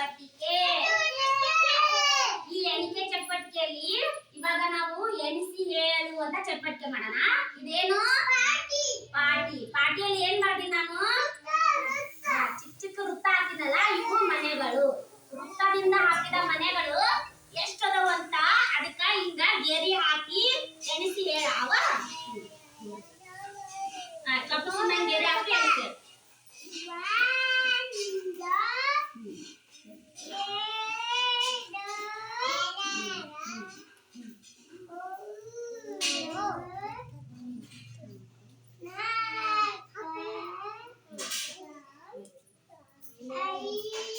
ಚಟುವಟಿಕೆ. ಈ ಎಣಿಕೆ ಚಟುವಟಿಕೆಯಲ್ಲಿ ಇವಾಗ ನಾವು ಎಣಿಸಿ ಹೇಳುವಂತ ಚಟುವಟಿಕೆ ಮಾಡೋಣ. ಇದೇನು? ಪಾಟಿ. ಪಾಟಿಯಲ್ಲಿ ಏನ್ ಮಾಡ್ತೀನಿ ನಾನು? ಚಿಕ್ಕ ಚಿಕ್ಕ ವೃತ್ತ ಹಾಕಿದಲ್ಲ ಇವು ಮನೆಗಳು. ವೃತ್ತದಿಂದ ಹಾಕಿದ ಮನೆಗಳು ಎಷ್ಟದವು ಅಂತ ಅದಕ್ಕ ಹಿಂಗ ಗೆರಿ ಹಾಕಿ ಎಣಿಸಿ ಹೇಳವ 阿姨